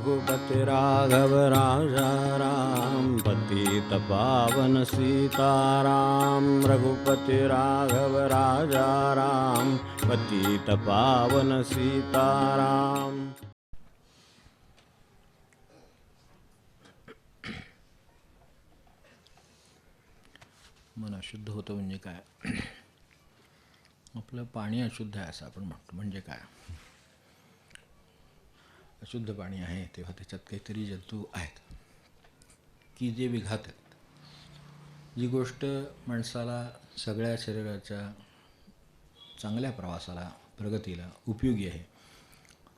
रघुपति राघव राजा राम पतित पावन सीताराम। रघुपति राघव राजा राम पतित पावन सीताराम। मन अशुद्ध होतं म्हणजे काय? आपलं पाणी अशुद्ध आहे असं आपण म्हणतो. म्हणजे काय? अशुद्ध पाणी आहे तेव्हा त्याच्यात काहीतरी जंतू आहेत. की जे विघात आहेत जी गोष्ट माणसाला सगळ्या शरीराच्या चांगल्या प्रवासाला प्रगतीला उपयोगी आहे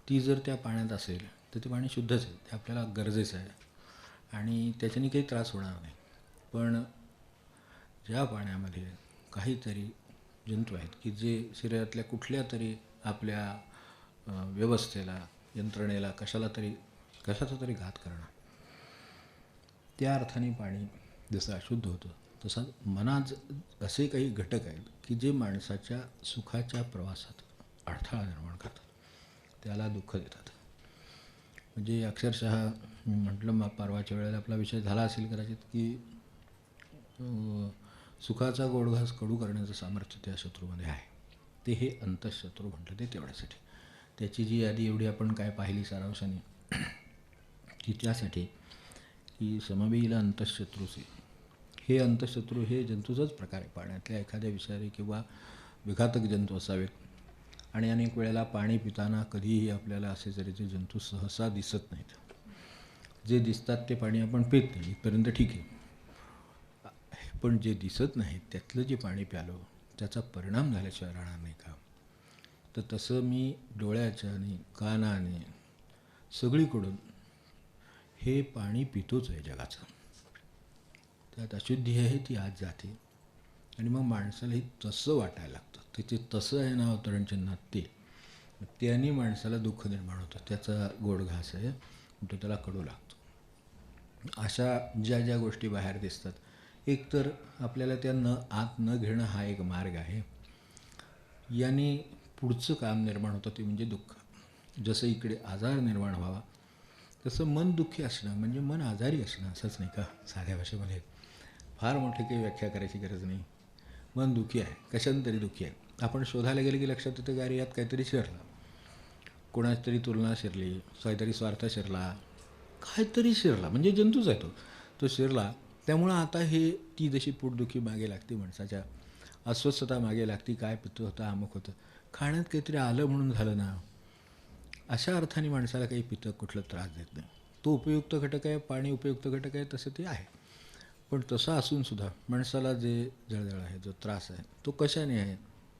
ती जर त्या पाण्यात असेल तर ते पाणी शुद्धच आहे ते आपल्याला गरजेचं आहे. आणि त्याच्याने काही त्रास होणार नाही. पण ज्या पाण्यामध्ये काहीतरी जंतू आहेत की जे शरीरातल्या कुठल्या तरी आपल्या व्यवस्थेला यंत्रणेला कशाला तरी कशाचा तरी घात करणार त्या अर्थाने पाणी जसं अशुद्ध होतं तसं मनात असे काही घटक आहेत की जे माणसाच्या सुखाच्या प्रवासात अडथळा निर्माण करतात. त्याला दुःख देतात. म्हणजे अक्षरशः मी म्हटलं मग परवाच्या वेळेला आपला विषय झाला असेल कदाचित की सुखाचा गोडघास कडू करण्याचं सामर्थ्य त्या शत्रूमध्ये आहे. ते हे अंतःशत्रू म्हटलं ते तेवढ्यासाठी. त्याची जी यादी एवढी आपण काय पाहिली सारांशाने की त्यासाठी की समवेला अंतशत्रूचे. हे अंतशत्रू हे जंतूचाच प्रकार आहे. पाण्यातल्या एखाद्या विषारी किंवा विघातक जंतू असावेत आणि अनेक वेळेला पाणी पिताना कधीही आपल्याला असे तऱ्हेचे जंतू सहसा दिसत नाहीत. जे दिसतात ते पाणी आपण पित नाही. इथपर्यंत ठीक आहे. पण जे दिसत नाही त्यातलं जे पाणी प्यालो त्याचा परिणाम झाल्याशिवाय राहणार नाही का? तर तसं मी डोळ्याच्याने कानाने सगळीकडून हे पाणी पितोच आहे जगाचं. त्यात अशुद्धी आहे ती आज जाते. आणि मग माणसाला हे तसं वाटायला लागतं. त्याचे तसं आहे ना अवतरणचिन्हात ते. त्याने माणसाला दुःख निर्माण होतं. त्याचा गोड घास आहे तो त्याला कडू लागतो. अशा ज्या ज्या गोष्टी बाहेर दिसतात. एकतर आपल्याला त्या न आत न घेणं हा एक मार्ग आहे. याने पुढचं काम निर्माण होतं ते म्हणजे दुःख. जसं इकडे आजार निर्माण व्हावा तसं मन दुःखी असणं म्हणजे मन आजारी असणं असंच नाही का? साध्या भाषेमध्ये. फार मोठी काही व्याख्या करायची गरज नाही. मन दुःखी आहे कशाने तरी दुःखी आहे. आपण शोधायला गेलं की लक्षात येतं गाडी यात काहीतरी शिरलं. कोणाची तरी तुलना शिरली काहीतरी स्वार्थ शिरला. काहीतरी शिरला म्हणजे जंतूच आहे तो. तो शिरला त्यामुळं आता हे ती जशी पोटदुखी मागे लागते माणसाच्या अस्वस्थता मागे लागती काय पित्त होतं अमुक होतं. खाण्यात काहीतरी आलं म्हणून झालं ना अशा अर्थाने माणसाला काही पितं कुठलं त्रास देत नाही. तो उपयुक्त घटक आहे पाणी उपयुक्त घटक आहे तसं ते आहे. पण तसं असूनसुद्धा माणसाला जे जळजळ आहे जो त्रास आहे तो कशाने आहे?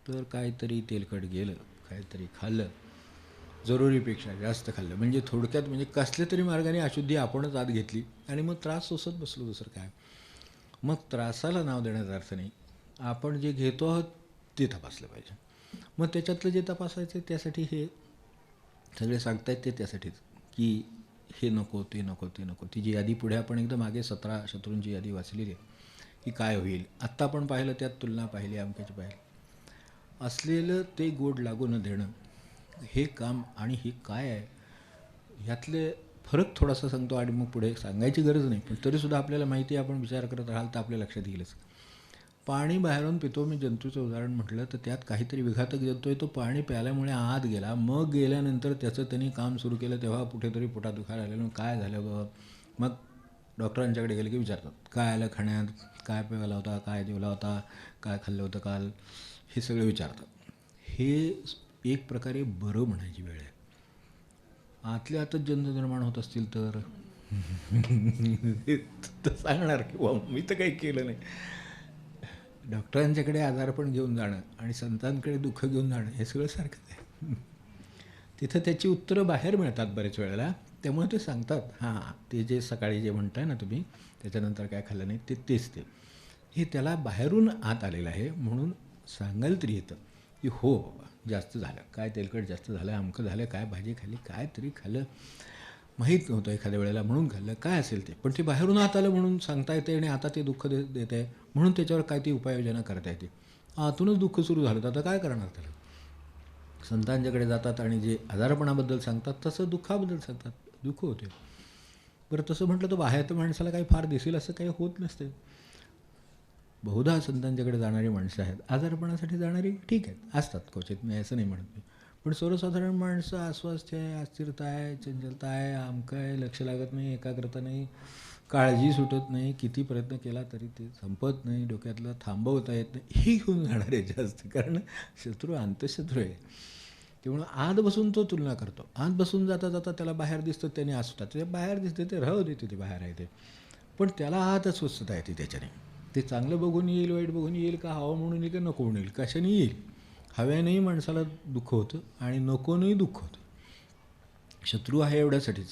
तर काहीतरी तेलकट गेलं काहीतरी खाल्लं जरुरीपेक्षा जास्त खाल्लं. म्हणजे थोडक्यात म्हणजे कसल्या तरी मार्गाने अशुद्धी आपणच आत घेतली आणि मग त्रास सोसत बसलो दुसरं काय? मग त्रासाला नाव देण्याचा अर्थ नाही. आपण जे घेतो आहोत ते तपासलं पाहिजे. मग त्याच्यातलं जे तपासायचं त्यासाठी हे सगळे सांगतायत ते त्यासाठीच की हे नको ते नको ते नको. ती जी यादी पुढे आपण एकदम मागे सतरा शत्रूंची यादी वाचलेली आहे की काय होईल. आत्ता आपण पाहिलं त्यात तुलना पाहिली अमक्याची पाहिली. असलेलं ते गोड लागू न देणं हे काम आणि हे काय आहे ह्यातले फरक थोडासा सांगतो आणि मग पुढे सांगायची गरज नाही. पण तरीसुद्धा आपल्याला माहिती आहे आपण विचार करत राहाल तर आपल्या लक्षात येईलच. पाणी बाहेरून पितो. मी जंतूचं उदाहरण म्हटलं तर त्यात काहीतरी विघातक जंतू आहे. तो पाणी प्यायल्यामुळे आत गेला. मग गेल्यानंतर त्याचं त्यांनी काम सुरू केलं. तेव्हा कुठेतरी पोटात दुखायला आलेलं काय झालं बघ मग डॉक्टरांच्याकडे गेले की विचारतात. काय आलं खाण्यात? काय प्यायला होता? काय जेवला होता? काय खाल्लं होतं काल? हे सगळे विचारतात. हे एक प्रकारे बरं म्हणायची वेळ आहे. आतल्या आतच जंत निर्माण होत असतील तर? तर सांगणार किंवा मी तर काही केलं नाही. डॉक्टरांच्याकडे आजारपण घेऊन जाणं आणि संतांकडे दुःख घेऊन जाणं हे सगळं सारखंच आहे. तिथं त्याची उत्तरं बाहेर मिळतात बरेच वेळेला. त्यामुळे ते सांगतात हां ते जे सकाळी जे म्हणताय ना तुम्ही त्याच्यानंतर काय खाल्लं नाही ते तेच ते. हे त्याला बाहेरून आत आलेलं आहे म्हणून सांगायला तरी येतं की हो बाबा जास्त झालं. काय तेलकट जास्त झालं अमकं झालं काय भाजी खाल्ली काय तरी खाल्लं. माहीत नव्हतं एखाद्या वेळेला म्हणून खाल्लं. काय असेल ते? पण ते बाहेरून आत आलं म्हणून सांगता येते आणि आता ते दुःख दे देत आहे म्हणून त्याच्यावर काय ती उपाययोजना करता येते? आतूनच दुःख सुरू झालं. तर आता काय करणार त्याला? संतांच्याकडे जातात आणि जे आजारपणाबद्दल सांगतात तसं दुःखाबद्दल सांगतात. दुःख होते. बरं तसं म्हटलं तर बाहेर तर माणसाला काही फार दिसेल असं काही होत नसते. बहुधा संतांच्याकडे जाणारी माणसं आहेत. आजारपणासाठी जाणारी ठीक आहेत. असतात क्वचित. मी असं नाही म्हणत. मी पण सर्वसाधारण माणसं अस्वास्थ्य आहे अस्थिरता आहे चंचलता आहे आमकं आहे लक्ष लागत नाही एकाग्रता नाही काळजी सुटत नाही किती प्रयत्न केला तरी ते संपत नाही डोक्यातलं थांबवता येत नाही हे घेऊन आहे जास्त. कारण शत्रू अंतशत्रू आहे. त्यामुळं आत बसून तो तुलना करतो. आत बसून जाता जाता त्याला बाहेर दिसतं त्याने असतात ते बाहेर दिसते ते राहू देते ते बाहेर आहे ते. पण त्याला आतच स्वच्छता येते त्याच्याने. ते चांगलं बघून येईल वाईट बघून येईल का हवा म्हणून येईल का नको म्हणून येईल कशाने येईल? हव्यानेही माणसाला दुःख होतं आणि नकोनंही दुःख होतं. शत्रू आहे एवढ्यासाठीच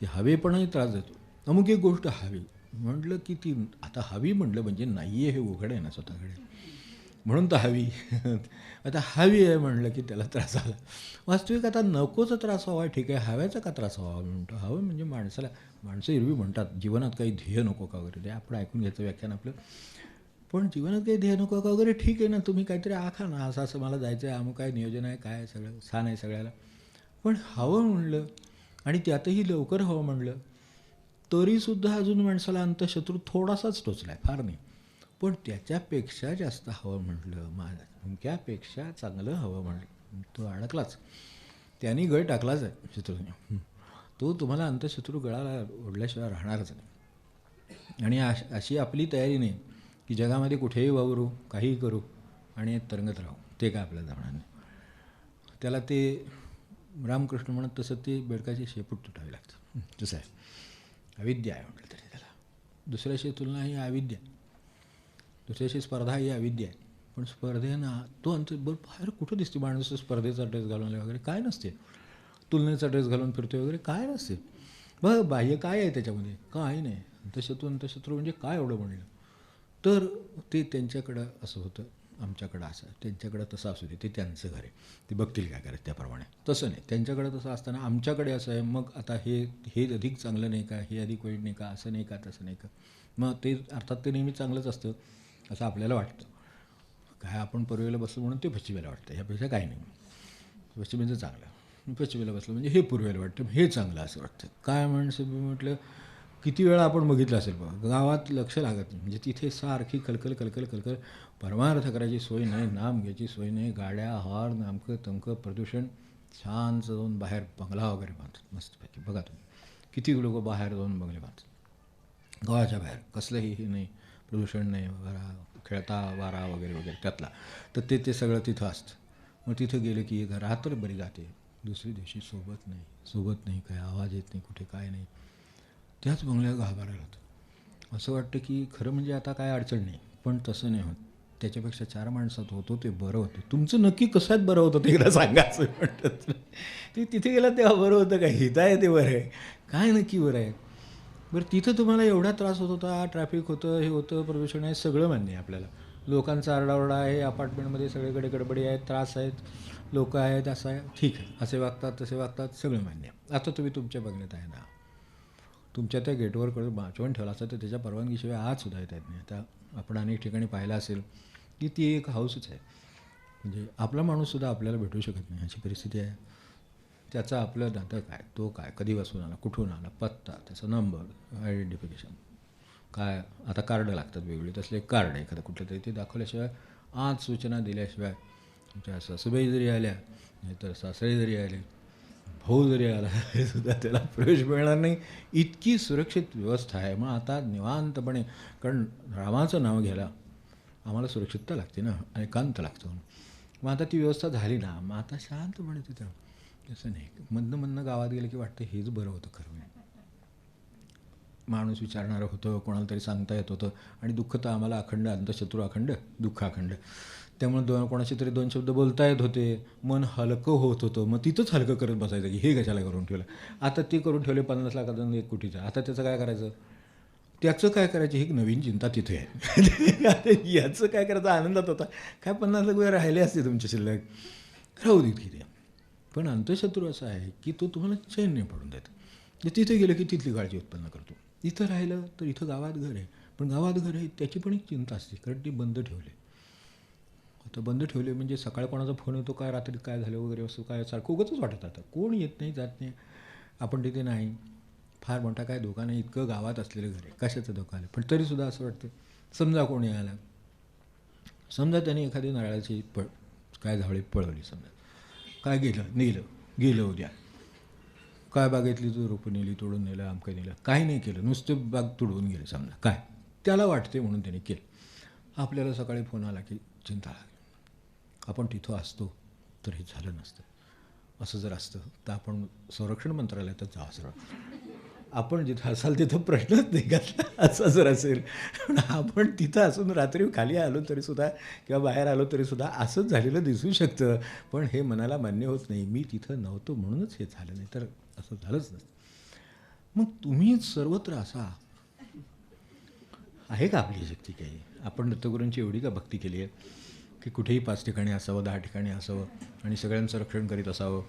की हवेपणाही त्रास देतो. अमुक एक गोष्ट हवी. म्हटलं की ती आता हवी म्हटलं म्हणजे नाही आहे हे उघड आहे ना स्वतःकडे. म्हणून तर हवी. आता हवी आहे म्हणलं की त्याला त्रास आला वास्तविक आता नकोचा त्रास व्हावा ठीक आहे हव्याचा का त्रास व्हावा? म्हणतो हवं म्हणजे माणसाला माणसं एरवी म्हणतात जीवनात काही ध्येय नको का वगैरे? ते आपण ऐकून घ्यायचं व्याख्यान आपलं. पण जीवनात काही ध्येय नको का वगैरे ठीक आहे ना तुम्ही काहीतरी आखा ना असं असं मला जायचं आहे अमुक काय नियोजन आहे काय आहे सगळं छान आहे सगळ्याला. पण हवं म्हणलं आणि त्यातही लवकर हवं म्हणलं तरीसुद्धा अजून माणसाला अंतशत्रू थोडासाच टोचला आहे फार नाही. पण त्याच्यापेक्षा जास्त हवं म्हटलं माझ्या तुमच्यापेक्षा चांगलं हवं म्हणलं तो अडकलाच. त्यांनी गळ टाकलाच आहे शत्रूने. तो तुम्हाला अंतशत्रू गळाला ओढल्याशिवाय राहणारच नाही. आणि अश अशी आपली तयारी नाही. की जगामध्ये कुठेही वावरू काहीही करू आणि तरंगत राहू. ते काय आपल्याला जाणार नाही. त्याला ते रामकृष्ण म्हणत तसं ते बेडकाची शेपूट तुटावी लागतं तसं आहे. अविद्या आहे म्हटलं तरी त्याला. दुसऱ्याशी तुलना ही अविद्या दुसऱ्याशी स्पर्धा ही अविद्या आहे. पण स्पर्धेनं तो अंत बरं बाहेर कुठं दिसते? माणूस स्पर्धेचा ड्रेस घालून वगैरे काय नसते. तुलनेचा ड्रेस घालून फिरतो वगैरे काय नसते. बघ बाह्य काय आहे त्याच्यामध्ये? काय नाही. अंतशत्रू अंतशत्रू म्हणजे काय एवढं म्हणलं? तर ते त्यांच्याकडं असं होतं आमच्याकडं असं त्यांच्याकडं तसं असू दे ते त्यांचं घर आहे. ते बघतील काय करत त्याप्रमाणे. तसं नाही त्यांच्याकडं तसं असताना आमच्याकडे असं आहे मग आता हे हे अधिक चांगलं नाही का हे अधिक वाईट नाही का असं नाही का तसं नाही का. मग ते अर्थात ते नेहमी चांगलंच असतं असं आपल्याला वाटतं. काय आपण पूर्वेला बसलो म्हणून ते पश्चिमेला वाटतं ह्यापेक्षा काही नाही. पश्चिमेचं चांगलं. पश्चिमेला बसलं म्हणजे हे पूर्वेला वाटतं हे चांगलं असं वाटतं. काय म्हणसं मी म्हटलं किती वेळा आपण बघितलं असेल बघा गावात लक्ष लागत नाही. म्हणजे तिथे सारखी कलकल कलकल कलकल. परमार्थ करायची सोय नाही नाम घ्यायची सोय नाही गाड्या हॉर्न नामकं तमकं प्रदूषण छान जाऊन बाहेर बंगला वगैरे बांधतात मस्तपैकी. बघा तुम्ही. किती लोक बाहेर जाऊन बंगले बांधतात. गावाच्या बाहेर. कसलंही हे नाही प्रदूषण नाही वगैरा खेळता वारा वगैरे वगैरे त्यातला. तर ते ते सगळं तिथं असतं. मग तिथं गेलं की एक रात्र बरी जाते दुसरी दिवशी सोबत नाही. सोबत नाही काय आवाज येत नाही कुठे काय नाही. त्याच बंगल्यात घाबरायला होतो असं वाटतं की खरं म्हणजे आता काय अडचण नाही पण तसं नाही होत. त्याच्यापेक्षा चार माणसात होतो ते बरं होतं. तुमचं नक्की कशात बरं होतं ते एकदा सांगा म्हणतात. ते तिथे गेलं तेव्हा बरं होतं का? हिता आहे ते बरं आहे. काय नक्की बरं आहे? बरं तिथं तुम्हाला एवढा त्रास होत होता ट्रॅफिक होतं हे होतं प्रदूषण आहे सगळं मान्य आहे आपल्याला. लोकांचा आरडाओरडा आहे अपार्टमेंटमध्ये सगळीकडे गडबडी आहेत त्रास आहेत लोक आहेत असं आहे. ठीक आहे असे वागतात तसे वागतात सगळं मान्य आहे. आता तुम्ही तुमच्या बघण्यात आहे ना? तुमच्या त्या गेटवर कडे वाचवून ठेवला असता तर त्याच्या परवानगीशिवाय आज सुद्धा येत नाही. आता आपण अनेक ठिकाणी पाहिलं असेल की ती एक हाऊसच आहे. म्हणजे आपला माणूससुद्धा आपल्याला भेटू शकत नाही अशी परिस्थिती आहे. त्याचा आपलं नातं काय? तो काय? कधी बसून आला? कुठून आला? पत्ता त्याचा नंबर आयडेंटिफिकेशन काय? आता कार्ड लागतात वेगवेगळे तसले एक कार्ड एखादं कुठलं तरी ते दाखवल्याशिवाय आज सूचना दिल्याशिवाय तुमच्या सासूबाई जरी आल्या नाहीतर सासरे जरी आले भाऊ जरी आला तरी सुद्धा त्याला प्रवेश मिळणार नाही. इतकी सुरक्षित व्यवस्था आहे. मग आता निवांतपणे कारण रामाचं नाव घ्यायला आम्हाला सुरक्षितता लागते ना आणि कांत लागतो. मग आता ती व्यवस्था झाली ना मग आता शांतपणे तिथं तसं नाही. मधनं मधनं गावात गेलं की वाटतं हेच बरं होतं खरं. म्हणजे माणूस विचारणारं होतं कोणाला तरी सांगता येत होतं. आणि दुःख तर आम्हाला अखंड अंतशत्रू अखंड दुःख अखंड त्यामुळे दोन कोणाशी तरी दोन शब्द बोलता येत होते. मन हलकं होत होतं. मग तिथंच हलकं करत बसायचं की हे कशाला करून ठेवलं? आता ते करून ठेवले पन्नास लाखाचं एक कोटीचं. आता त्याचं काय करायचं? त्याचं काय करायचं? ही एक नवीन चिंता तिथे आहे. आता याचं काय करायचं? आनंदात होता. काय पन्नास लाख वेळ राहिले असते तुमच्या शिल्लक? राहू देत की पण अंतशत्रू असा आहे की तो तुम्हाला चैन नाही पडून देत. म्हणजे तिथे गेलं की तिथली काळजी उत्पन्न करतो. इथं राहिलं तर इथं गावात घर आहे. पण गावात घर आहे त्याची पण एक चिंता असते. कारण ते बंद ठेवले. आता बंद ठेवले म्हणजे सकाळी कोणाचा फोन येतो काय रात्री काय झालं वगैरे असं काय सारखं उगतच वाटत आता कोण येत नाही जात नाही. आपण तिथे नाही. फार मोठा काय धोका नाही. इतकं गावात असलेलं घर आहे. कशाचं धोका आलं पण तरीसुद्धा असं वाटतं समजा कोणी आला. समजा त्याने एखादी नारळाची पळ काय झावळी पळवली समजा. काय गेलं? नेलं. गेलं उद्या. काय बागेतली तू रोपं नेली तोडून नेलं आमकं नेलं? काही नाही केलं. नुसतं बाग तोडून गेलं समजा. काय? त्याला वाटते म्हणून त्याने केलं. आपल्याला सकाळी फोन आला की चिंता लागली आपण तिथं असतो तर हे झालं नसतं. असं जर असतं तर आपण संरक्षण मंत्रालयातच जावं असं आपण जिथं असाल तिथं प्रश्नच नाही का असं जर असेल पण आपण तिथं असून रात्री खाली आलो तरीसुद्धा किंवा बाहेर आलो तरीसुद्धा असंच झालेलं दिसू शकतं. पण हे मनाला मान्य होत नाही. मी तिथं नव्हतो म्हणूनच हे झालं नाही तर असं झालंच नसतं. मग तुम्ही सर्वत्र असा आहे का आपली शक्ती काही? आपण दत्तगुरूंची एवढी का भक्ती केली आहे? की कुठेही पाच ठिकाणी असावं दहा ठिकाणी असावं आणि सगळ्यांचं रक्षण करीत असावं.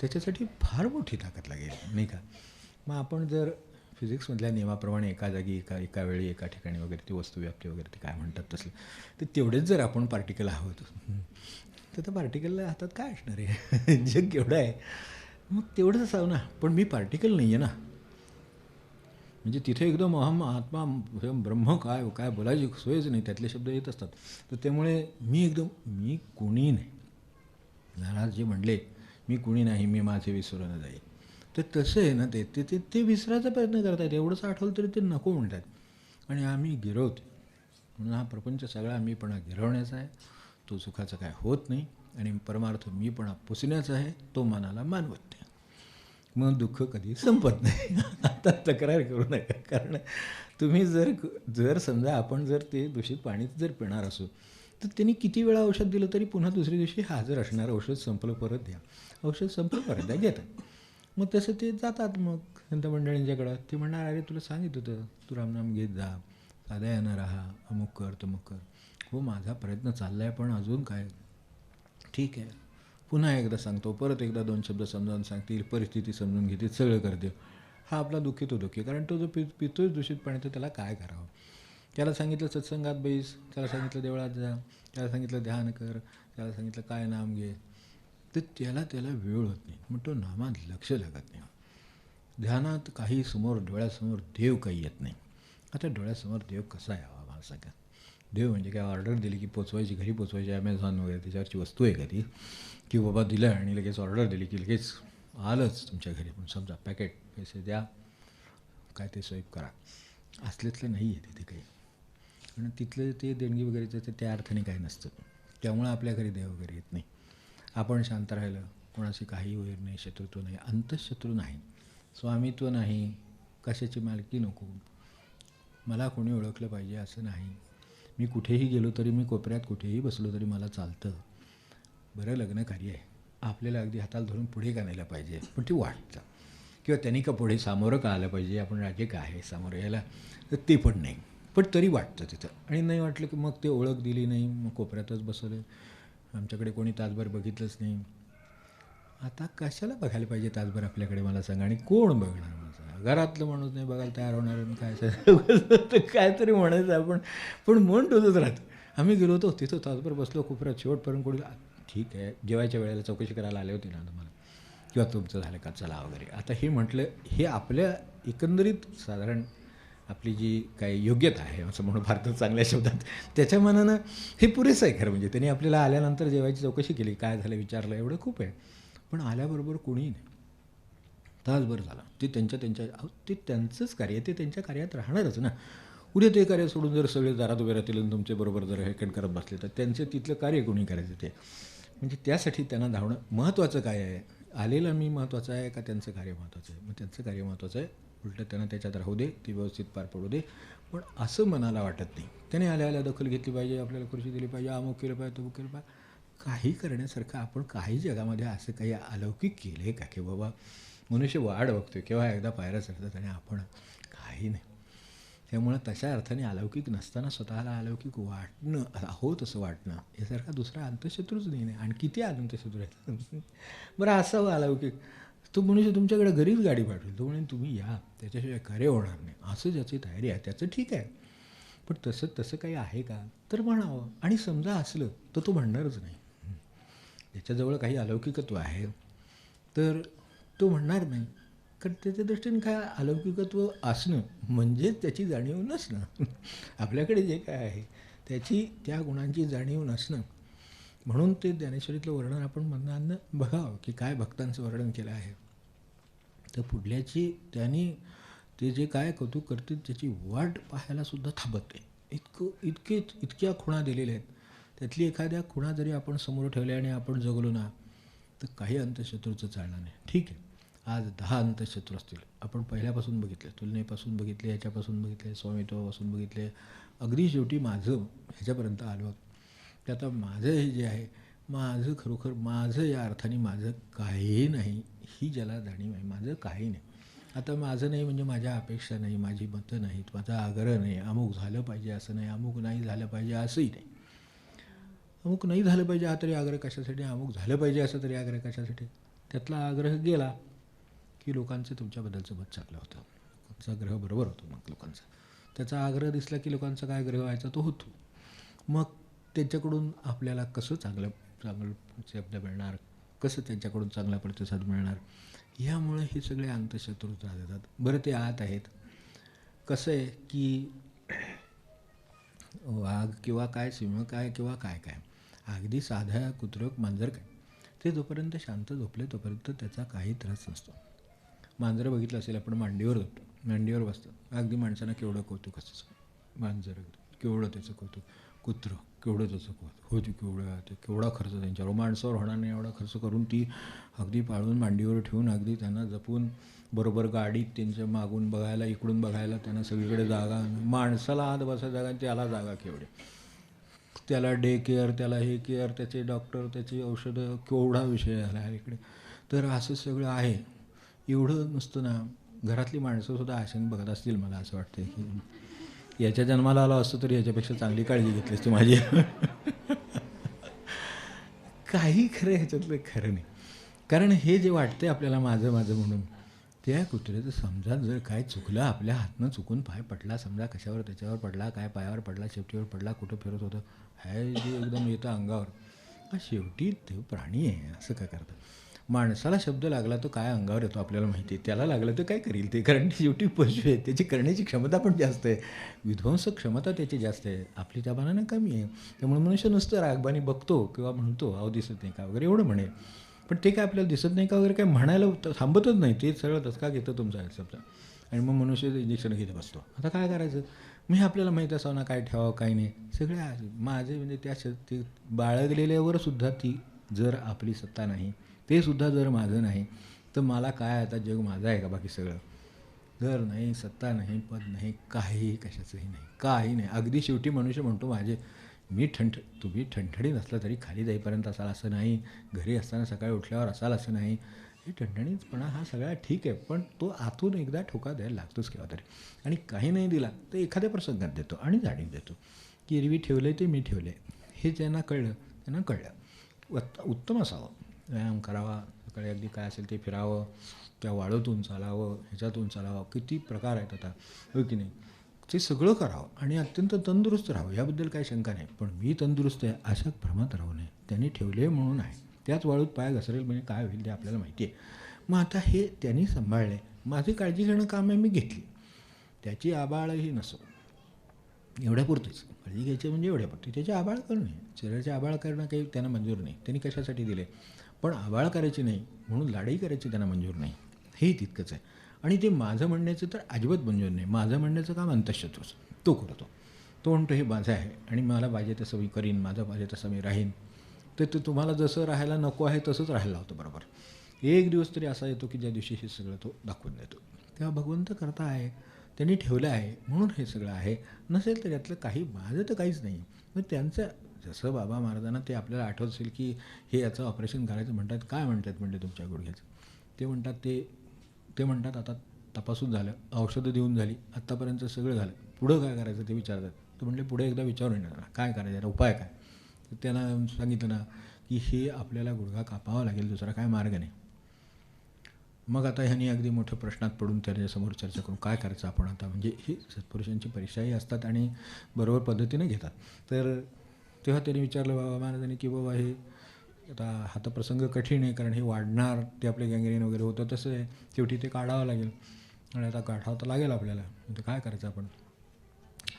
त्याच्यासाठी फार मोठी ताकद लागेल नाही का? मग आपण जर फिजिक्समधल्या नियमाप्रमाणे एका जागी एका एका वेळी एका ठिकाणी वगैरे ती वस्तुव्याप्ती वगैरे ते काय म्हणतात तसलं तर तेवढेच जर आपण पार्टिकल आहोत तर त्या पार्टिकलला हातात काय असणार आहे? जग केवढं आहे. मग तेवढंच असावं ना. पण मी पार्टिकल नाही आहे ना. म्हणजे तिथे एकदम अहम आत्मा हे ब्रह्म काय काय बोलायची सोयच नाही त्यातले शब्द येत असतात. तर त्यामुळे मी एकदम मी कोणी नाही. महाराज जे म्हणले मी कुणी नाही मी माझे विसरून जाईल तर तसं आहे ना ते ते ते ते विसरायचा प्रयत्न करतात. एवढंच आठवलं तरी ते नको म्हणतात. आणि आम्ही गिरवतो म्हणून हा प्रपंच सगळा मीपणा गिरवण्याचा आहे. तो सुखाचा काय होत नाही. आणि परमार्थ मीपणा पुसण्याचा आहे. तो मनाला मानवत नाही. मग दुःख कधी संपत नाही. आता तक्रार करू नका. कारण तुम्ही जर जर समजा आपण जर ते दूषित पाणीच जर पिणार असू तर त्यांनी किती वेळा औषध दिलं तरी पुन्हा दुसऱ्या दिवशी हजर असणारं. औषध संपलं परत द्या. औषध संपलं परत द्या. घेतात. मग तसं ते जातात मग संत मंडळींच्याकडं ते म्हणणार अरे तुला सांगितलं होतं तू रामनाम घेत जा. साध्या यानं राहा. अमुक कर तमुक कर. हो माझा प्रयत्न चालला आहे पण अजून काय? ठीक आहे. पुन्हा एकदा सांगतो परत एकदा दोन शब्द समजावून सांगतील परिस्थिती समजून घेतील सगळं करतील. हा आपला दुःखी तो दुःखी कारण तो जो पि पितोय दूषित पाणी तर त्याला काय करावं? त्याला सांगितलं सत्संगात बैस त्याला सांगितलं देवळात जा त्याला सांगितलं ध्यान कर त्याला सांगितलं काय नाम घे. तर त्याला त्याला वेळ होत नाही मग तो नामात लक्ष लागत नाही. ध्यानात काही समोर डोळ्यासमोर देव काही येत नाही. आता डोळ्यासमोर देव कसा यावा मला सांगा. देव म्हणजे काय ऑर्डर दिली की पोचवायची घरी पोचवायची ॲमेझॉन वगैरे त्याच्यावरची वस्तू आहे का ती? की बाबा दिलं आणि लगेच ऑर्डर दिली की लगेच आलंच तुमच्या घरी. पण समजा पॅकेट पैसे द्या काय ते स्वैप करा. असल्यातलं नाही आहे तिथे काही. आणि तिथलं ते देणगी वगैरेचं ते त्या अर्थाने काही नसतं. त्यामुळं आपल्या घरी देव वगैरे येत नाही. आपण शांत राहिलं कोणाशी काही वैर नाही शत्रुत्व नाही अंतशत्रू नाही. स्वामित्व नाही कशाची मालकी नको. मला कोणी ओळखलं पाहिजे असं नाही. मी कुठेही गेलो तरी मी कोपऱ्यात कुठेही बसलो तरी मला चालतं. बरं लग्न कार्य आहे. आपल्याला अगदी हाताला धरून पुढे का नेलं पाहिजे. पण ते वाटतं. किंवा त्यांनी का पुढे सामोरं का आलं पाहिजे? आपण राजे का आहे सामोरं यायला? तर ते पण नाही. पण तरी वाटतं तिथं. आणि नाही वाटलं की मग ते ओळख दिली नाही. मग कोपऱ्यातच बसवलं. आमच्याकडे कोणी तासभर बघितलंच नाही. आता कशाला बघायला पाहिजे तासभर आपल्याकडे? मला सांगा. आणि कोण बघणार? मला घरातलं माणूस नाही बघायला तयार होणार आणि काय तर काहीतरी म्हणायचं आपण. पण मन टोचत राहतं. आम्ही गेलो होतो तिथं तासभर बसलो कोपऱ्यात शेवटपर्यंत कोणी ठीक आहे. जेवायच्या वेळेला चौकशी करायला आले होते ना तुम्हाला? किंवा तुमचं झालं का? चला वगैरे. आता हे म्हटलं हे आपल्या एकंदरीत साधारण आपली जी काही योग्यता आहे असं म्हणून भारतात चांगल्या शब्दात त्याच्या मनानं हे पुरेसं आहे खरं म्हणजे. त्यांनी आपल्याला आल्यानंतर जेवायची चौकशी केली काय झालं विचारलं एवढं खूप आहे. पण आल्याबरोबर कोणीही नाही. तासभर झाला. ते त्यांच्या त्यांच्या ते त्यांचंच कार्य ते त्यांच्या कार्यात राहणारच ना. उद्या ते कार्य सोडून जर सगळे दारात उभे राहतील आणि तुमचे बरोबर जर हेकण करत बसले तर त्यांचे तिथलं कार्य कोणी करायचं ते? म्हणजे त्यासाठी त्यांना धावणं महत्त्वाचं काय आहे? आलेलं मी महत्त्वाचं आहे का त्यांचं कार्य महत्त्वाचं आहे? मग त्यांचं कार्य महत्त्वाचं आहे. उलटं त्यांना त्याच्यात राहू दे ती व्यवस्थित पार पडू दे. पण असं मनाला वाटत नाही. त्याने आल्या आल्या दखल घेतली पाहिजे आपल्याला खुर्ची दिली पाहिजे अमुक केलं पाहिजे तमुक केलं पाहिजे. काही करण्यासारखं आपण काही जगामध्ये असं काही अलौकिक केलं आहे का? की बाबा मनुष्य वाढ बघतोय किंवा एकदा पायऱ्या चढतात आणि आपण काही नाही. त्यामुळं तशा अर्थाने अलौकिक नसताना स्वतःला अलौकिक वाटणं आहोत असं वाटणं यासारखा दुसरा अंतशत्रूच नाही नाही आणि किती अंतशत्रू आहेत? बरं असावं अलौकिक. तो मनुष्य तुमच्याकडे घरीच गाडी पाठवेल. तो म्हणून तुम्ही या त्याच्याशिवाय कार्य होणार नाही. असं ज्याची तयारी आहे त्याचं ठीक आहे. पण तसं तसं काही आहे का? तर म्हणावं. आणि समजा असलं तर तो म्हणणारच नाही. त्याच्याजवळ काही अलौकिकत्व आहे. तर तो म्हणणार नाही. कारण त्याच्या दृष्टीने काय अलौकिकत्व असणं म्हणजेच त्याची जाणीव नसणं. आपल्याकडे जे काय आहे त्याची त्या गुणांची जाणीव नसणं. म्हणून ते ज्ञानेश्वरीतलं वर्णन आपण मनानं बघावं की काय भक्तांचं वर्णन केलं आहे. तर पुढल्याची त्यांनी ते जे काय कौतुक करतील त्याची वाट पाहायलासुद्धा थांबते. इतकं इतके इतक्या खुणा दिलेल्या आहेत. त्यातली एखाद्या खुणा जरी आपण समोर ठेवल्या आणि आपण जगलो ना तर काही अंतशत्रूचं चालणार नाही. ठीक आहे. आज दहा अंतशत्रू असतील. आपण पहिल्यापासून बघितले तुलनेपासून बघितले ह्याच्यापासून बघितले स्वामित्वापासून बघितले. अगदी शेवटी माझं ह्याच्यापर्यंत आलो ते आता माझं हे जे आहे माझं खरोखर माझं या अर्थाने माझं काही नाही ही ज्याला जाणीव आहे माझं काही नाही. आता माझं नाही म्हणजे माझ्या अपेक्षा नाही माझी मतं नाहीत माझा आग्रह नाही अमुक झालं पाहिजे असं नाही अमुक नाही झालं पाहिजे असंही नाही. अमुक नाही झालं पाहिजे हा तरी आग्रह कशासाठी? अमुक झालं पाहिजे असं तरी आग्रह कशासाठी? त्यातला आग्रह गेला. की लोकांचं तुमच्याबद्दलचं मत चांगलं होतं. तुमचा ग्रह बरोबर होतो मग लोकांचा. त्याचा आग्रह दिसला की लोकांचा काय ग्रह व्हायचा तो होतो. मग त्यांच्याकडून आपल्याला कसं चांगलं चांगलं शब्द मिळणार? कसं त्यांच्याकडून चांगला प्रतिसाद मिळणार? ह्यामुळे हे सगळे अंतशत्रू त्रास देतात बरं ते आत आहेत. कसं आहे की वाघ किंवा काय सिंह काय किंवा काय काय? अगदी साध्या कुत्रक मांजर काय? ते जोपर्यंत शांत झोपले तोपर्यंत त्याचा काही त्रास नसतो. मांजरं बघितलं असेल आपण मांडीवर होतो मांडीवर बसतात अगदी माणसांना केवढं कौतुक असतं मांजर केवढं त्याचं कौतुक. कुत्रं केवढं त्याचं कौतुक. होती केवढं ते केवढा खर्च त्यांच्यावर. माणसावर होणार नाही एवढा खर्च करून ती अगदी पाळून मांडीवर ठेवून अगदी त्यांना जपून बरोबर गाडीत त्यांच्या मागून बघायला इकडून बघायला त्यांना सगळीकडे जागा माणसाला आत बसायला जागा आणि त्याला जागा केवढे? त्याला डे केअर त्याला हे केअर त्याचे डॉक्टर त्याची औषधं केवढा विषय झाला आहे इकडे. तर असं सगळं आहे. एवढं नुसतं ना घरातली माणसंसुद्धा आशेने बघत असतील मला असं वाटतं की याच्या जन्माला आलो असतो तर याच्यापेक्षा चांगली काळजी घेतली असती माझी. काही खरं ह्याच्यातलं खरं नाही. कारण हे जे वाटते आपल्याला माझं माझं म्हणून त्या कुत्र्याचं समजा जर काय चुकलं आपल्या हातनं चुकून पाय पडला समजा कशावर त्याच्यावर पडला काय पायावर पडला शेवटीवर पडला कुठं फिरत होतं हे जे एकदम येतं अंगावर. हा शेवटी ते प्राणी आहे असं काय करतं? माणसाला शब्द लागला तो काय अंगावर येतो आपल्याला माहिती आहे? त्याला लागलं तर काय करील ते? कारण शेवटी पशु आहे त्याची करण्याची क्षमता पण जास्त आहे. विध्वंसक क्षमता त्याची जास्त आहे. आपली त्या मानानं कमी आहे. त्यामुळे मनुष्य नुसतं रागबानी बघतो किंवा म्हणतो अहो दिसत नाही का? वगैरे एवढं म्हणेल पण ते काय आपल्याला दिसत नाही का वगैरे काय म्हणायला थांबतच नाही. ते सगळं धसका घेतं तुमचा शब्द. आणि मग मनुष्य इंजेक्शन घेत बसतो. आता काय करायचं? मी आपल्याला माहीत असावं ना काय ठेवावं काय नाही. सगळे माझे म्हणजे त्या श ते बाळगलेल्यावर सुद्धा ती जर आपली सत्ता नाही ते सुद्धा जर माझं नाही तर मला काय आता जग माझं आहे का बाकी सगळं? घर नाही सत्ता नाही पद नाही काहीही कशाचंही नाही काही नाही. अगदी शेवटी मनुष्य म्हणतो माझे मी ठणठ तुम्ही ठणठणीत असला तरी खाली जाईपर्यंत असाल असं नाही घरी असताना सकाळी उठल्यावर असाल असं नाही. हे ठणठणीतपणा हा सगळा ठीक आहे पण तो आतून एकदा ठोका द्यायला लागतोच केव्हा तरी. आणि काही नाही दिला तर एखाद्या प्रसंगात देतो आणि जाणीव देतो. की एरवी ठेवलं ते मी ठेवले हे ज्यांना कळलं त्यांना कळलं. उत्तम असावं. व्यायाम करावा सकाळी अगदी काय असेल ते फिरावं त्या वाळूतून चालावं ह्याच्यातून चालावं किती प्रकार आहेत आता हो की नाही? ते सगळं करावं आणि अत्यंत तंदुरुस्त राहावं याबद्दल काही शंका नाही. पण मी तंदुरुस्त आहे अशा भ्रमात राहू नये. त्यांनी ठेवले म्हणून आहे. त्याच वाळूत पाय घसरेल म्हणजे काय होईल ते आपल्याला माहिती आहे. मग आता हे त्यांनी सांभाळले. माझी काळजी घेणं काम आहे मी घेतली. त्याची आबाळही नसो. एवढ्यापुरतीच काळजी घ्यायची म्हणजे एवढ्यापुरती त्याची आबाळ करणे शरीराची आबाळ करणं काही त्यांना मंजूर नाही. त्यांनी कशासाठी दिले? पण आबाळ करायची नाही म्हणून लाडही करायची त्यांना मंजूर नाही. हे तितकंच आहे. आणि ते माझं म्हणण्याचं तर अजिबात मंजूर नाही. माझं म्हणण्याचं काम अंतशत्रूच. तो करतो. तो म्हणतो हे माझं आहे आणि मला पाहिजे तसं मी करीन माझं पाहिजे तसं मी राहीन. तर ते तुम्हाला जसं राहायला नको आहे तसंच राहायला लावतो बरोबर? एक दिवस तरी असा येतो की ज्या दिवशी हे सगळं तो दाखवून देतो. तेव्हा भगवंत करता आहे. त्यांनी ठेवलं आहे. म्हणून हे सगळं आहे. नसेल तर यातलं काही माझं तर काहीच नाही. मग त्यांचं जसं बाबा महाराजांना ते आपल्याला आठवत असेल की हे याचं ऑपरेशन करायचं म्हणतात काय म्हणतात म्हणजे तुमच्या गुडघ्याचं? ते म्हणतात ते ते म्हणतात आता तपासून झालं औषधं देऊन झाली आत्तापर्यंत सगळं झालं. पुढं काय करायचं ते विचारतात. तर म्हणले पुढे एकदा विचारून येणार काय करायचं याला उपाय काय? तर त्यांना सांगितलं ना की हे आपल्याला गुडघा कापावा लागेल दुसरा काय मार्ग नाही. मग आता ह्यांनी अगदी मोठ्या प्रश्नात पडून त्याच्यासमोर चर्चा करून काय करायचं आपण आता? म्हणजे ही सत्पुरुषांची परीक्षाही असतात आणि बरोबर पद्धतीने घेतात. तर तेव्हा त्यांनी विचारलं बाबा महाराजांनी की बाबा हे आता हा तर प्रसंग कठीण आहे कारण हे वाढणार ते आपले गँग्रीन वगैरे होतं तसं आहे. शेवटी ते काढावं लागेल. आणि आता काढावं तर लागेल आपल्याला. तर काय करायचं आपण?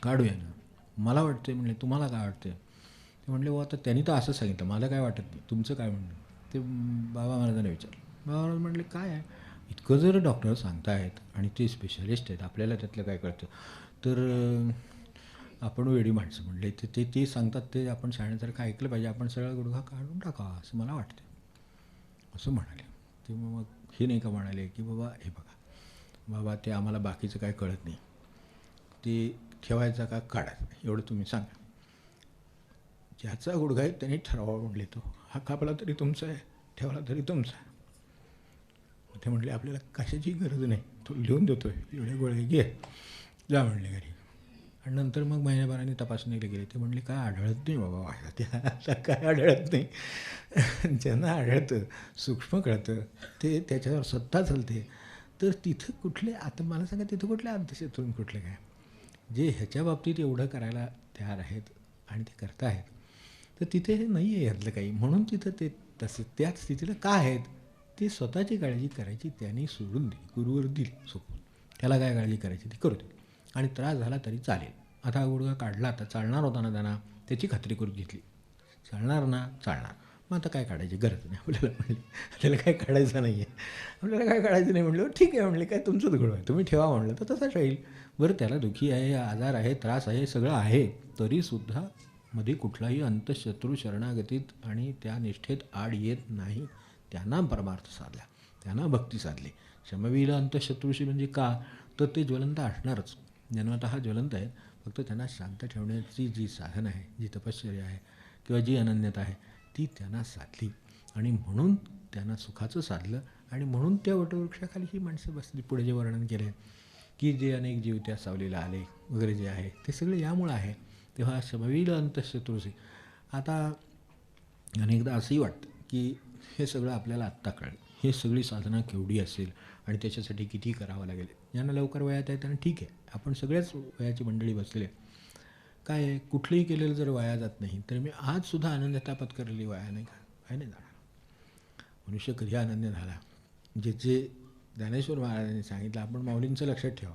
काढूया ना. मला वाटते म्हणले तुम्हाला काय वाटते ते म्हणले हो आता त्यांनी तर असं सांगितलं. मला काय वाटत नाही. तुमचं काय म्हणणं? ते बाबा महाराजांना विचारलं. बाबा महाराज म्हणले काय आहे? इतकं जर डॉक्टर सांगतायत आणि ते स्पेशलिस्ट आहेत आपल्याला त्यातलं काय कळतं? तर आपण वेडी माणसं म्हणले. ते ते ते सांगतात ते आपण शाळेसारखं ऐकलं पाहिजे आपण सगळा गुडघा काढून टाकावा असं मला वाटतं. असं म्हणाले. ते मग हे नाही का म्हणाले की बाबा हे बघा. बाबा ते आम्हाला बाकीचं काय कळत नाही. ते ठेवायचा का काढायचा एवढं तुम्ही सांगा. ज्याचा गुडघा आहे त्याने ठरवा म्हणले तो. हा कापला तरी तुमचा आहे ठेवला तरी तुमचा आहे. ते म्हटले आपल्याला कशाची गरज नाही. तो लिहून देतोय. एवढे गोळे घे. जा म्हणले घरी. आणि नंतर मग महिन्याभराने तपासणीला गेले. ते म्हणले काय आढळत नाही बाबा वाढलं त्या काय आढळत नाही. ज्यांना आढळतं सूक्ष्म कळतं ते त्याच्यावर सत्ता चालते तर तिथं कुठले आता मला सांगा तिथं कुठले अंधश्रद्धून कुठले काय? जे ह्याच्या बाबतीत एवढं करायला तयार आहेत आणि ते करत आहेत तर तिथे हे नाही आहे यातलं काही. म्हणून तिथं ते तसं त्याच स्थितीला का आहेत? ते स्वतःची काळजी करायची त्यांनी सोडून दिली गुरुवर दिली सोपून. त्याला काय काळजी करायची ती करू दे. आणि त्रास झाला तरी चालेल. आता हा गुडघा काढला तर चालणार होता ना त्यांना त्याची खात्री करून घेतली. चालणार ना? चालणार. मग आता काय काढायची गरज नाही. आपल्याला म्हणले आपल्याला काय काढायचं नाही आहे आपल्याला काय काढायचं नाही म्हणलं हो, ठीक आहे म्हणले काय तुमचंच गुण आहे. तुम्ही ठेवा म्हणलं तर तसाच राहील. बरं त्याला दुखी आहे आजार आहे त्रास आहे सगळं आहे. तरीसुद्धा मध्ये कुठलाही अंतशत्रू शरणागतीत आणि त्या निष्ठेत आड येत नाही. त्यांना परमार्थ साधला. त्यांना भक्ती साधली. शमवीला अंतशत्रूशी म्हणजे का? तर ते ज्वलंत असणारच. जन्मतः ज्वलंत आहेत फक्त त्यांना शांत ठेवण्याची जी साधन आहे जी तपश्चर्या आहे किंवा जी अनन्यता आहे ती त्यांना साधली. आणि म्हणून त्यांना सुखाचं साधलं आणि म्हणून त्या वटवृक्षाखाली ही माणसं बसली. पुढे जे वर्णन केलं आहे की जे अनेक जीव त्या सावलीला आले वगैरे जे आहे ते सगळे यामुळं आहे. तेव्हा शमवील अंतशत्रुसी. आता अनेकदा असंही वाटतं की हे सगळं आपल्याला आत्ता कळलं. हे सगळी साधना केवढी असेल आणि त्याच्यासाठी किती करावं लागेल? ज्यांना लवकर वयात आहे त्यांना ठीक आहे. आपण सगळ्याच वयाची मंडळी बसले काय आहे? कुठलंही केलेलं जर वाया जात नाही तर मी आजसुद्धा आनंद पत्करलेली वाया नाही का वाया नाही जाणार. मनुष्य कधी आनंद झाला? जे जे ज्ञानेश्वर महाराजांनी सांगितलं आपण माऊलींचं लक्षात ठेवा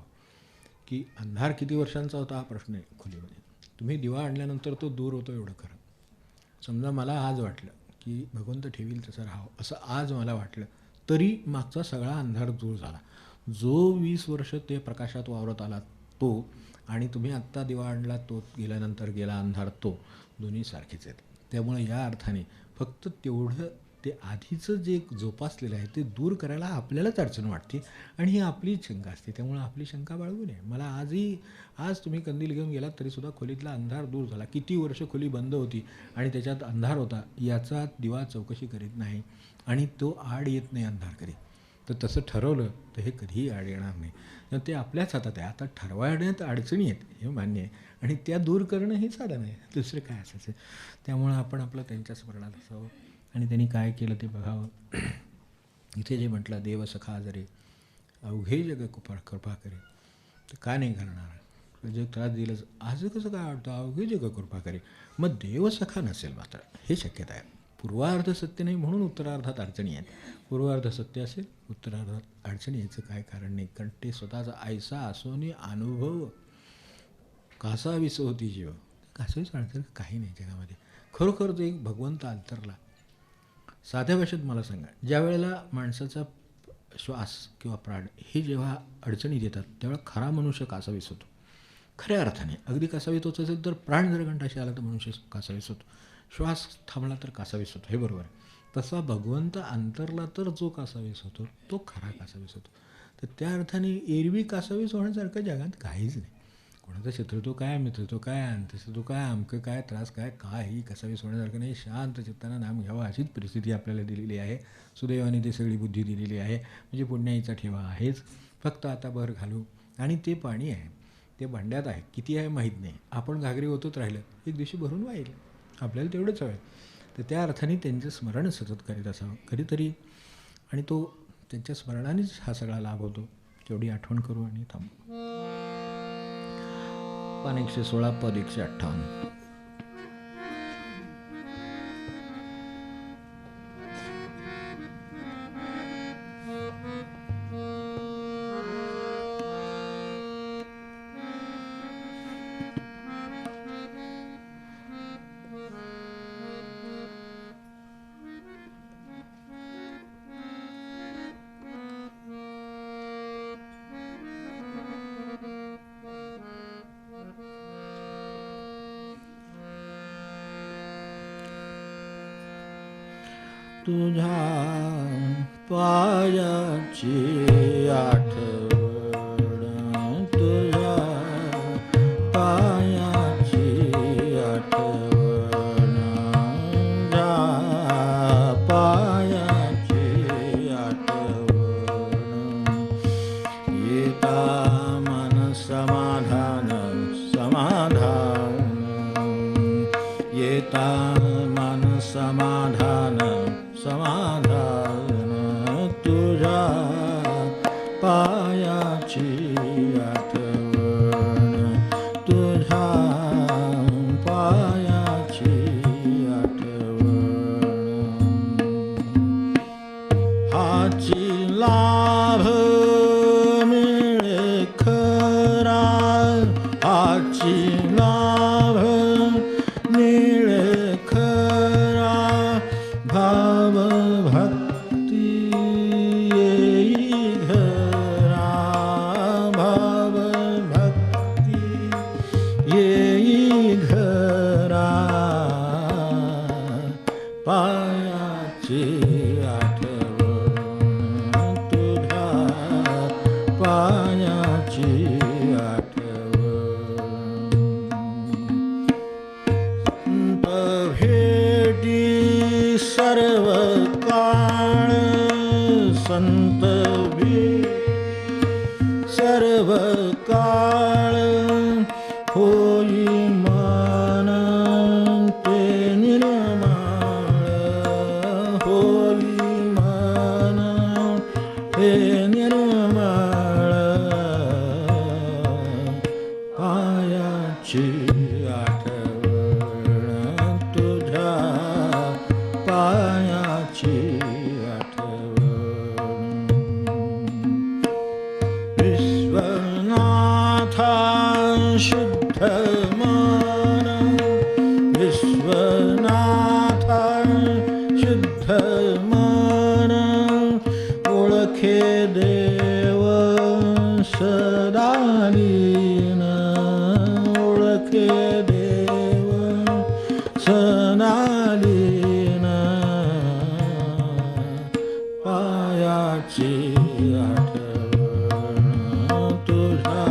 की अंधार किती वर्षांचा होता हा प्रश्न आहे खोलीमध्ये. तुम्ही दिवा आणल्यानंतर तो दूर होतो एवढं खरं. समजा मला आज वाटलं की भगवंत ठेवील तसं राहावं असं आज मला वाटलं तरी मागचा सगळा अंधार दूर झाला. जो वीस वर्ष ते प्रकाशात वावरत आला तो आणि तुम्ही आत्ता दिवा आणला तो गेल्यानंतर गेला अंधार तो दोन्ही सारखेच आहेत. त्यामुळे या अर्थाने फक्त तेवढं ते आधीचं जे जोपासलेलं आहे ते दूर करायला आपल्यालाच अडचण वाटते आणि ही आपलीच शंका असते. त्यामुळे आपली शंका बाळगू नये. मला आजही आज तुम्ही कंदील घेऊन गेलात तरीसुद्धा खोलीतला अंधार दूर झाला. किती वर्ष खोली बंद होती आणि त्याच्यात अंधार होता याचा दिवा चौकशी करीत नाही आणि तो आड येत नाही अंधार करीत तर तसं ठरवलं तर हे कधीही आड येणार नाही. तर ते आपल्याच हातात आहे. आता ठरवण्यात अडचणी आहेत हे मान्य आहे. आणि त्या दूर करणं हे साधन आहे. दुसरं काय असायचं? त्यामुळं आपण आपलं त्यांच्या स्मरणात असावं. आणि त्यांनी काय केलं ते बघावं. इथे जे म्हटलं देव सखा जरे अवघे जग कृपा कृपा करे. तर का नाही करणार जग त्रास दिलं आज कसं काय वाटतं? अवघे जग कृपा करे. मग देव सखा नसेल मात्र. हे शक्यता आहे. पूर्वार्ध सत्य नाही म्हणून उत्तरार्धात अडचणी आहेत. पूर्वार्ध सत्य असेल उत्तरार्धात अडचणी याचं काय कारण नाही? कारण ते स्वतःचा आयसा असोनी अनुभव कासावीस होती जीव. कासावीस अडचण काही नाही जगामध्ये. खरोखर तो एक भगवंत अंतरला साध्या भाषेत मला सांगा ज्या वेळेला माणसाचा श्वास किंवा प्राण हे जेव्हा अडचणी देतात त्यावेळेला खरा मनुष्य कासावीस होतो खऱ्या अर्थाने. अगदी कासावीत होत असेल तर प्राण जर घंटाशी आला तर मनुष्य कासावीस होतो श्वास थांबला तर कासावीस होतो. हे बरोबर. आहे तसा भगवंत अंतरला तर जो कासावीस होतो तो खरा कासावीस होतो. तर त्या अर्थाने एरवी कासावीस होण्यासारखं जगात काहीच नाही. कोणाचं शत्रुत्व काय मित्रत्व काय अंतशत्रू काय अमकं काय त्रास काय काही कसावीस होण्यासारखं नाही. शांत चित्तानं नाम घ्यावा अशीच परिस्थिती आपल्याला दिलेली आहे. सुदैवाने ती सगळी बुद्धी दिलेली आहे. म्हणजे पुण्याईचा ठेवा आहेच. फक्त आता भर घालू. आणि ते पाणी आहे. ते भांड्यात आहे. किती आहे माहीत नाही. आपण घागरी होतच राहिलं एक दिवशी भरून वाहिलं. आपल्याला तेवढंच हवं तर त्या अर्थाने त्यांचं स्मरण सतत करीत असावं. कधीतरी आणि तो त्यांच्या स्मरणानेच हा सगळा लाभ होतो. तेवढी आठवण करू आणि थांबू. पान एकशे सोळा पद एकशे अठ्ठावन्न. तुझा पाय आठ পারিনা পায়াছি আটবনা তুঝা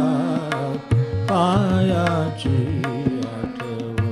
পায়াছি আটবনা